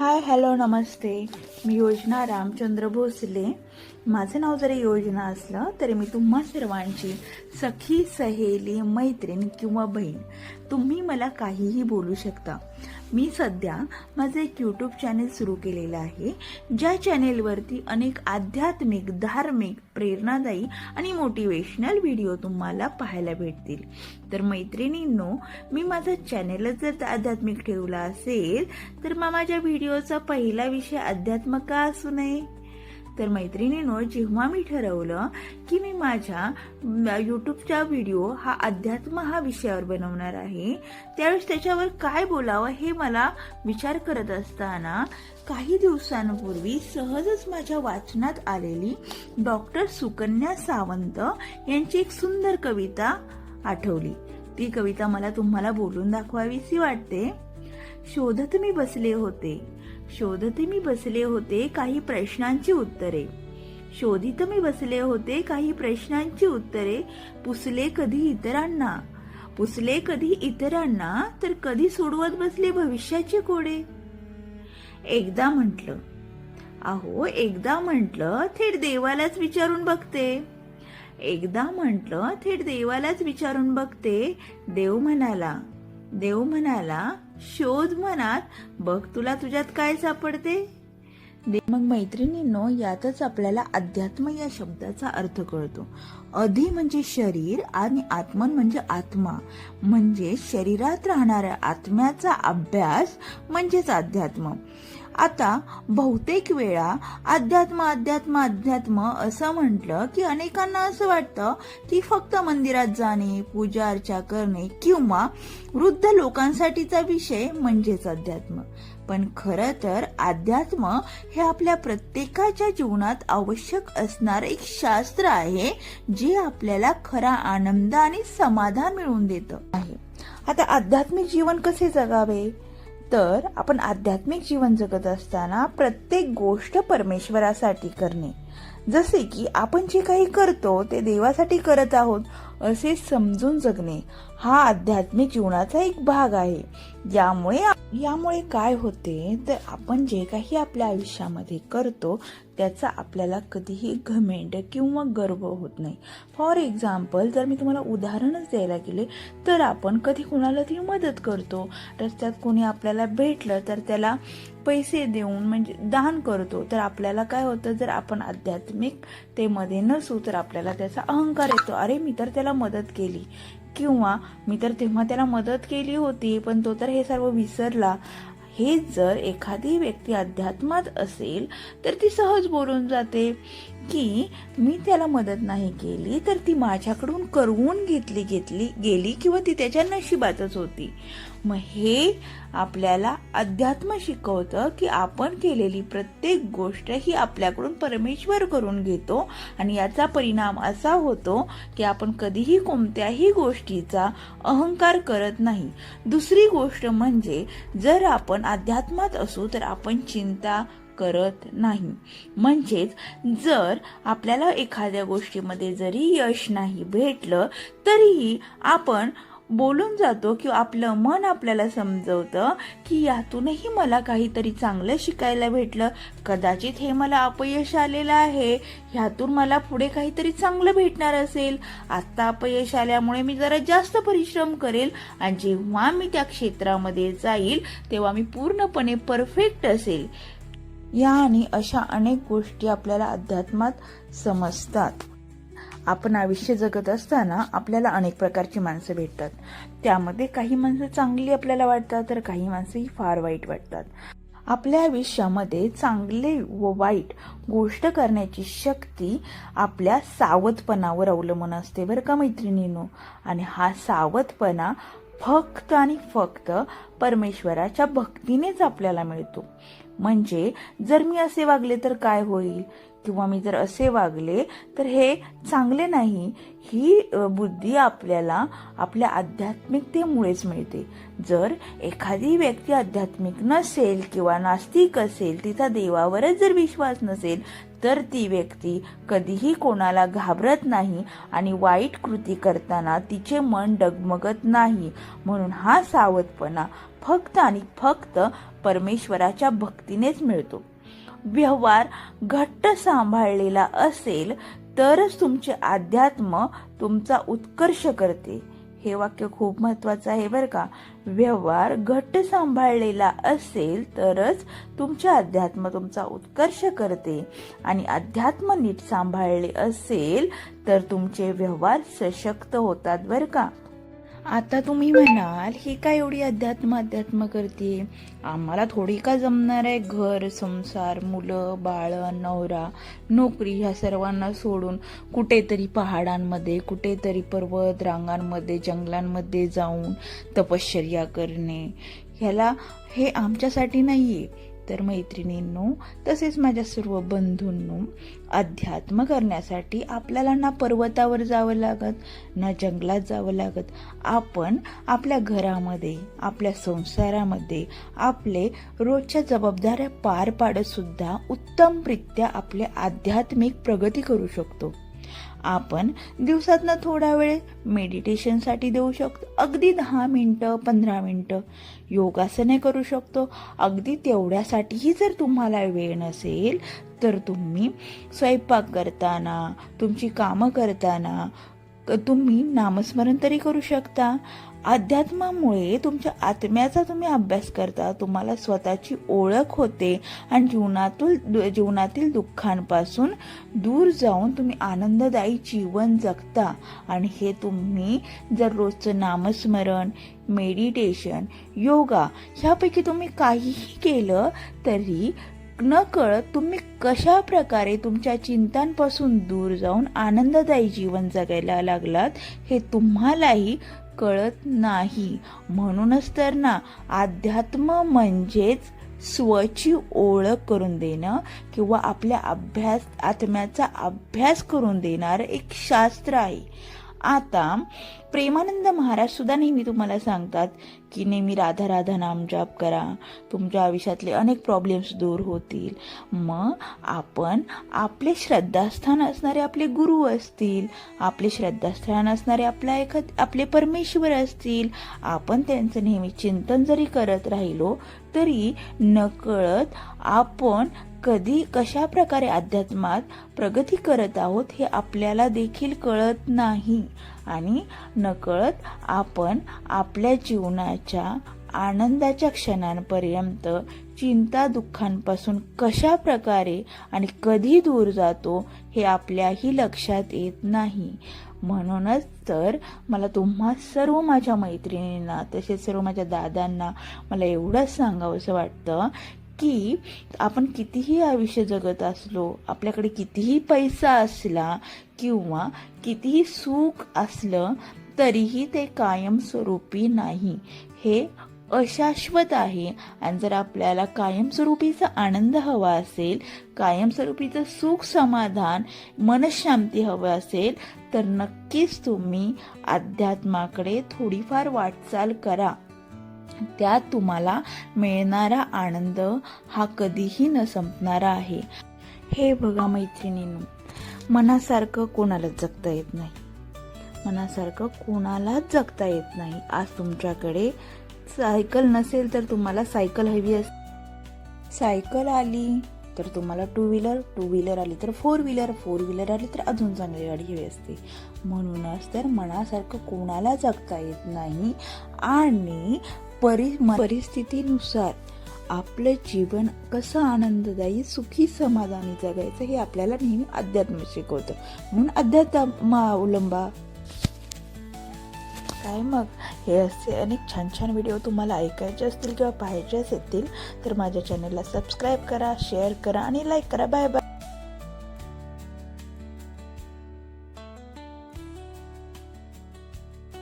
Hi hello नमस्ते मी योजना रामचंद्र भोसले. माझं नाव जरी योजना असलं तरी मी तुम्हा सर्वांची सखी सहेली मैत्रीण किंवा बहीण तुम्ही मला काहीही बोलू शकता. मी सध्या माझं एक यूट्यूब चॅनेल सुरू केलेलं आहे ज्या चॅनेलवरती अनेक आध्यात्मिक धार्मिक प्रेरणादायी आणि मोटिवेशनल व्हिडिओ तुम्हाला पाहायला भेटतील. तर मैत्रिणींनो मी माझं चॅनेलच जर आध्यात्मिक ठेवला असेल तर मग माझ्या व्हिडिओचा पहिला विषय अध्यात्म का असू नये? तर मैत्रिणीनो जेव्हा मी ठरवलं की मी माझ्या यूट्यूबचा व्हिडिओ हा अध्यात्म हा विषयावर बनवणार आहे त्यावेळेस त्याच्यावर काय बोलावं हे मला विचार करत असताना काही दिवसांपूर्वी सहजच माझ्या वाचनात आलेली डॉक्टर सुकन्या सावंत यांची एक सुंदर कविता आठवली. ती कविता मला तुम्हाला बोलून दाखवावीशी वाटते. शोधत मी बसले होते. शोधत मी बसले होते काही प्रश्नांची उत्तरे. शोधित मी बसले होते काही प्रश्नांची उत्तरे. पुसले कधी इतरांना? पुसले कधी इतरांना? तर कधी सोडवत बसले भविष्याचे कोडे? एकदा म्हटलं अहो एकदा म्हटलं थेट देवालाच विचारून बघते. एकदा म्हटलं थेट देवालाच विचारून बघते. देव म्हणाला देव म्हणाला शोध मनात बघ तुला तुझ्यात काय सापडते. मग मैत्रिणींनो यातच आपल्याला अध्यात्म या शब्दाचा अर्थ कळतो. अधि म्हणजे शरीर आणि आत्मन म्हणजे आत्मा. म्हणजे शरीरात राहणाऱ्या आत्म्याचा अभ्यास म्हणजेच अध्यात्म. आता बहुतेक वेळा अध्यात्म अध्यात्म अध्यात्म असं म्हटलं की अनेकांना असं वाटतं की फक्त मंदिरात जाणे पूजा अर्चा करणे किंवा वृद्ध लोकांसाठीचा विषय म्हणजेच अध्यात्म. पण खरं तर अध्यात्म हे आपल्या प्रत्येकाच्या जीवनात आवश्यक असणारं एक शास्त्र आहे जे आपल्याला खरा आनंद आणि समाधान मिळवून देतं आहे. आता आध्यात्मिक जीवन कसे जगावे? तर आपण आध्यात्मिक जीवन जगत असताना प्रत्येक गोष्ट परमेश्वरासाठी करणे. जसे की आपण जे काही करतो ते देवासाठी करत आहोत असे समजून जगणे हा आध्यात्मिक जीवनाचा एक भाग आहे. यामुळे यामुळे काय होते तर आपण जे काही आपल्या आयुष्यामध्ये करतो त्याचा आपल्याला कधीही घमेंड किंवा गर्व होत नाही. फॉर एक्झाम्पल जर मी तुम्हाला उदाहरणच द्यायला गेले तर आपण कधी कोणाला ती मदत करतो. रस्त्यात कोणी आपल्याला भेटलं तर त्याला पैसे देऊन म्हणजे दान करतो. तर आपल्याला काय होतं जर आपण आध्यात्मिकतेमध्ये नसू तर आपल्याला त्याचा अहंकार येतो. अरे मी तर त्याला मदत केली. किंवा मी तर तेव्हा त्याला मदत केली होती पण तो तर हे सर्व विसरला. हे जर एखादी व्यक्ती अध्यात्मात असेल तर ती सहज बोलून जाते. की मी त्याला मदत नाही केली तर ती माझ्याकडून करवून घेतली घेतली गेली किंवा ती त्याच्या नशिबातच होती. मग हे आपल्याला अध्यात्म शिकवतं की आपण केलेली प्रत्येक गोष्ट ही आपल्याकडून परमेश्वर करून घेतो आणि याचा परिणाम असा होतो की आपण कधीही कोणत्याही गोष्टीचा अहंकार करत नाही. दुसरी गोष्ट म्हणजे जर आपण अध्यात्मात असू तर आपण चिंता करत नाही. म्हणजेच जर आपल्याला एखाद्या गोष्टीमध्ये जरी यश नाही भेटलं तरीही आपण बोलून जातो किंवा आपलं मन आपल्याला समजवतं की यातूनही मला काहीतरी चांगलं शिकायला भेटलं. कदाचित हे मला अपयश आलेलं आहे. ह्यातून मला पुढे काहीतरी चांगलं भेटणार असेल. आत्ता अपयश आल्यामुळे मी जरा जास्त परिश्रम करेल आणि जेव्हा मी त्या क्षेत्रामध्ये जाईल तेव्हा मी पूर्णपणे परफेक्ट असेल. या आणि अशा अनेक गोष्टी आपल्याला अध्यात्मात समजतात. आपण आयुष्य जगत असताना आपल्याला अनेक प्रकारची माणसं भेटतात. त्यामध्ये काही माणसं चांगली आपल्याला वाटतात तर काही माणसंही फार वाईट वाटतात. आपल्या आयुष्यामध्ये चांगले व वाईट गोष्ट करण्याची शक्ती आपल्या सावधपणावर अवलंबून असते बरं का मैत्रिणीनो? आणि हा सावधपणा फक्त आणि फक्त परमेश्वराच्या भक्तीनेच आपल्याला मिळतो. म्हणजे जर मी असे वागले तर काय होईल? किंवा मी जर असे वागले तर हे चांगले नाही. ही बुद्धी आपल्याला आपल्या आध्यात्मिकतेमुळेच मिळते. जर एखादी व्यक्ती आध्यात्मिक नसेल किंवा नास्तिक असेल तिचा देवावरच जर विश्वास नसेल तर ती व्यक्ती कधीही कोणाला घाबरत नाही आणि वाईट कृती करताना तिचे मन डगमगत नाही. म्हणून हा सावधपणा फक्त आणि फक्त परमेश्वराच्या भक्तीनेच मिळतो. व्यवहार घट्ट सांभाळलेला असेल तरच तुमचे अध्यात्म तुमचा उत्कर्ष करते. हे वाक्य खूप महत्वाचं आहे बरं का. व्यवहार घट्ट सांभाळलेला असेल तरच तुमचे अध्यात्म तुमचा उत्कर्ष करते. आणि अध्यात्म नीट सांभाळले असेल तर तुमचे व्यवहार सशक्त होतात बरं का. आता तुम्ही म्हणाल ही काय एवढी अध्यात्म अध्यात्म करते? आम्हाला थोडी का जमणार आहे घर संसार मुलं बाळ नवरा नोकरी ह्या सर्वांना सोडून कुठेतरी पहाडांमध्ये कुठेतरी पर्वत रांगांमध्ये जंगलांमध्ये जाऊन तपश्चर्या करणे. ह्याला हे आमच्यासाठी नाही आहे तर मैत्रिणींनो तसेच माझ्या सर्व बंधूंनो अध्यात्म करण्यासाठी आपल्याला ना पर्वतावर जावं लागत ना जंगलात जावं लागत. आपण आपल्या घरामध्ये आपल्या संसारामध्ये आपले रोजच्या जबाबदाऱ्या पार पाडतसुद्धा उत्तमरित्या आपले आध्यात्मिक प्रगती करू शकतो. आपण दिवसातनं थोडा वेळ मेडिटेशनसाठी देऊ शकतो. अगदी दहा मिनटं पंधरा मिनटं योगासने करू शकतो. अगदी तेवढ्यासाठीही जर तुम्हाला वेळ नसेल तर तुम्ही स्वयंपाक करताना तुमची कामं करताना तुम्ही नामस्मरण तरी करू शकता. अध्यात्मामुळे तुमच्या आत्म्याचा तुम्ही अभ्यास करता तुम्हाला स्वतःची ओळख होते आणि जीवनातून जीवनातील दुःखांपासून दूर जाऊन तुम्ही आनंददायी जीवन जगता. आणि हे तुम्ही जर रोजचं नामस्मरण मेडिटेशन योगा ह्यापैकी तुम्ही काहीही केलं तरी न कळत तुम्ही कशा प्रकारे तुमच्या चिंतांपासून दूर जाऊन आनंददायी जीवन जगायला लागलात हे तुम्हालाही कळत नाही. म्हणूनच तर ना अध्यात्म म्हणजेच स्वची ओळख करून देणं किंवा आपल्या अभ्यास आत्म्याचा अभ्यास करून देणारं एक शास्त्र आहे. आता प्रेमानंद महाराज सुद्धा नेहमी तुम्हाला सांगतात की नेहमी राधा राधा नाम जाप करा. तुमच्या आयुष्यातले अनेक प्रॉब्लेम्स दूर होतील. मग आपण आपले श्रद्धास्थान असणारे आपले गुरु असतील. आपले श्रद्धास्थान असणारे आपला एखाद आपले परमेश्वर असतील. आपण त्यांचं नेहमी चिंतन जरी करत राहिलो तरी नकळत आपण कधी कशा प्रकारे अध्यात्मात प्रगती करत आहोत हे आपल्याला देखील कळत नाही. आणि नकळत आपण आपल्या जीवनाच्या आनंदाच्या क्षणांपर्यंत चिंता दुःखांपासून कशा प्रकारे आणि कधी दूर जातो हे आपल्याही लक्षात येत नाही. म्हणूनच तर मला तुम्हा सर्व माझ्या मैत्रिणींना तसेच सर्व माझ्या दादांना मला एवढंच सांगावंसं वाटतं की आपण कितीही आयुष्य जगत असलो आपल्याकडे कितीही पैसा असला किंवा कितीही सुख असलं तरीही ते कायमस्वरूपी नाही. हे अशाश्वत आहे. आणि जर आपल्याला कायमस्वरूपीचा आनंद हवा असेल कायमस्वरूपीचं सुख समाधान मनशांती हवं असेल तर नक्कीच तुम्ही अध्यात्माकडे थोडीफार वाटचाल करा. त्यात तुम्हाला मिळणारा आनंद हा कधीही न संपणारा आहे. हे बघा मैत्रिणींनो मनासारखं कोणालाच जगता येत नाही. मनासारखं कोणालाच जगता येत नाही. आज तुमच्याकडे सायकल नसेल तर तुम्हाला सायकल हवी अस सायकल आली तर तुम्हाला टू व्हीलर टू व्हीलर आली तर फोर व्हीलर फोर व्हीलर आली तर अजून चांगली गाडी हवी असते. म्हणूनच तर मनासारखं कोणाला जगता येत नाही आणि परि परिस्थितीनुसार आपलं जीवन कसं आनंददायी सुखी समाधानी जगायचं हे आपल्याला नेहमी अध्यात्म शिकवतं. म्हणून अध्यात्म अवलंबा. काय मग? हे असे अनेक छान छान व्हिडिओ तुम्हाला ऐकायचे असतील किंवा पाहायचे असतील तर माझ्या चॅनलला सबस्क्राईब करा शेअर करा आणि लाईक करा. Bye bye